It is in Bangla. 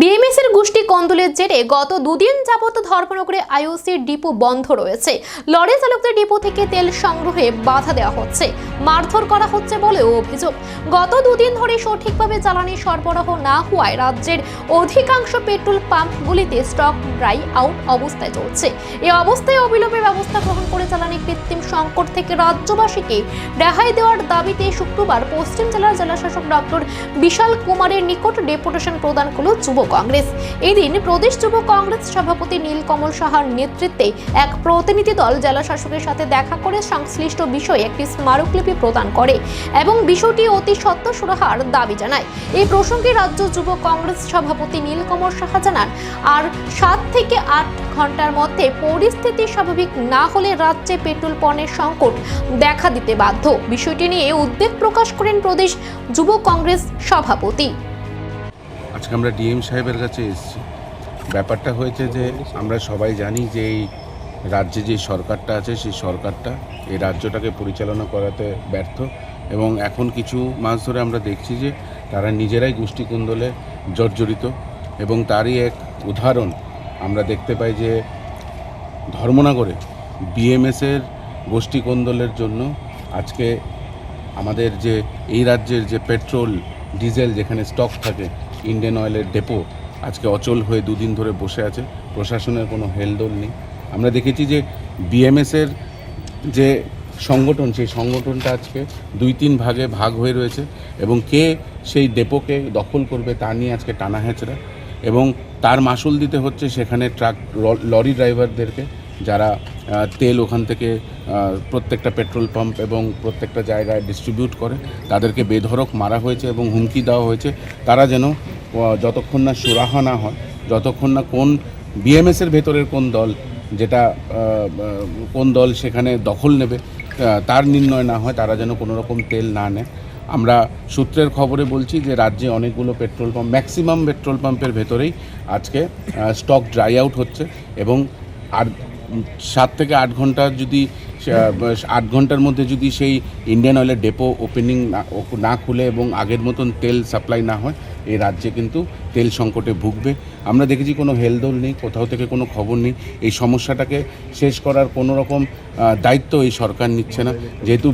বিএমএস এর গোষ্ঠী কন্দলের জেরে গত দুদিন যাবত ধর্মনগরে আইওসির ডিপো বন্ধ রয়েছে। লরি চালকদের ডিপো থেকে তেল সংগ্রহে বাধা দেওয়া হচ্ছে। মারধর করা হচ্ছে বলেও অভিযোগ। গত দুদিন ধরে সঠিকভাবে জ্বালানি সরবরাহ না হওয়ায় রাজ্যের অধিকাংশ পেট্রোল পাম্পগুলিতে স্টক ড্রাই আউট অবস্থায় চলছে। এই অবস্থায় অবিলম্বে ব্যবস্থা গ্রহণ করে কৃত্রিম সংকট থেকে রাজ্যবাসীকে রেহাই দেওয়ার দাবিতে শুক্রবার পশ্চিম জেলার জেলাশাসক ডক্টর বিশাল কুমারের নিকট ডেপুটেশন প্রদান করল যুব কংগ্রেস। এদিন প্রদেশ যুব কংগ্রেস সভাপতি নীলকমল সাহার নেতৃত্বে এক প্রতিনিধি দল জেলা শাসকের সাথে দেখা করে সংশ্লিষ্ট বিষয়ে একটি স্মারকলিপি প্রদান করে এবং বিষয়টি অতি সত্য সুরাহার দাবি জানায়। এই প্রসঙ্গে রাজ্য যুব কংগ্রেস সভাপতি নীলকমল সাহা জানান, আর সাত থেকে আট ঘণ্টার মধ্যে পরিস্থিতি স্বাভাবিক না হলে রাজ্যে পেট্রোল পণ্যের সংকট দেখা দিতে বাধ্য। বিষয়টি নিয়ে উদ্বেগ প্রকাশ করেন প্রদেশ যুব কংগ্রেস সভাপতি। আজকে আমরা ডিএম সাহেবের কাছে এসেছি। ব্যাপারটা হয়েছে যে আমরা সবাই জানি যে এই রাজ্যে যে সরকারটা আছে, সেই সরকারটা এই রাজ্যটাকে পরিচালনা করাতে ব্যর্থ এবং এখন কিছু মাস ধরে আমরা দেখছি যে তারা নিজেরাই গোষ্ঠী কুন্দলে জর্জরিত এবং তারই এক উদাহরণ আমরা দেখতে পাই যে ধর্মনগরে বিএমএসের গোষ্ঠী কোন্দলের জন্য আজকে আমাদের যে, এই রাজ্যের যে পেট্রোল, ডিজেল যেখানে স্টক থাকে, ইন্ডিয়ান অয়েলের ডেপো, আজকে অচল হয়ে দুদিন ধরে বসে আছে। প্রশাসনের কোনো হেলদোল নেই। আমরা দেখেছি যে বিএমএসের যে সংগঠন, সেই সংগঠনটা আজকে দুই তিন ভাগে ভাগ হয়ে রয়েছে এবং কে সেই ডেপোকে দখল করবে তা নিয়ে আজকে টানা হেঁচড়া এবং তার মাসুল দিতে হচ্ছে সেখানে ট্রাক লরি ড্রাইভারদেরকে। যারা তেল ওখান থেকে প্রত্যেকটা পেট্রোল পাম্প এবং প্রত্যেকটা জায়গায় ডিস্ট্রিবিউট করে, তাদেরকে বেধড়ক মারা হয়েছে এবং হুমকি দেওয়া হয়েছে। তারা যেন যতক্ষণ না সুরাহা না হয়, যতক্ষণ না কোন বিএমএসের ভেতরের কোন দল যেটা কোন দল সেখানে দখল নেবে তার নির্ণয় না হয়, তারা যেন কোনো রকম তেল না নেয়। আমরা সূত্রের খবরে বলছি যে রাজ্যে অনেকগুলো পেট্রোল পাম্প, ম্যাক্সিমাম পেট্রোল পাম্পের ভেতরেই আজকে স্টক ড্রাই আউট হচ্ছে এবং আর সাত থেকে আট ঘণ্টা যদি আট ঘণ্টার মধ্যে যদি সেই ইন্ডিয়ান অয়েলের ডেপো ওপেনিং না খুলে এবং আগের মতন তেল সাপ্লাই না হয়, এই রাজ্যে কিন্তু তেল সংকটে ভুগবে। আমরা দেখেছি কোনো হেলদোল নেই, কোথাও থেকে কোনো খবর নেই। এই সমস্যাটাকে শেষ করার কোনো রকম দায়িত্ব এই সরকার নিচ্ছে না। যেহেতু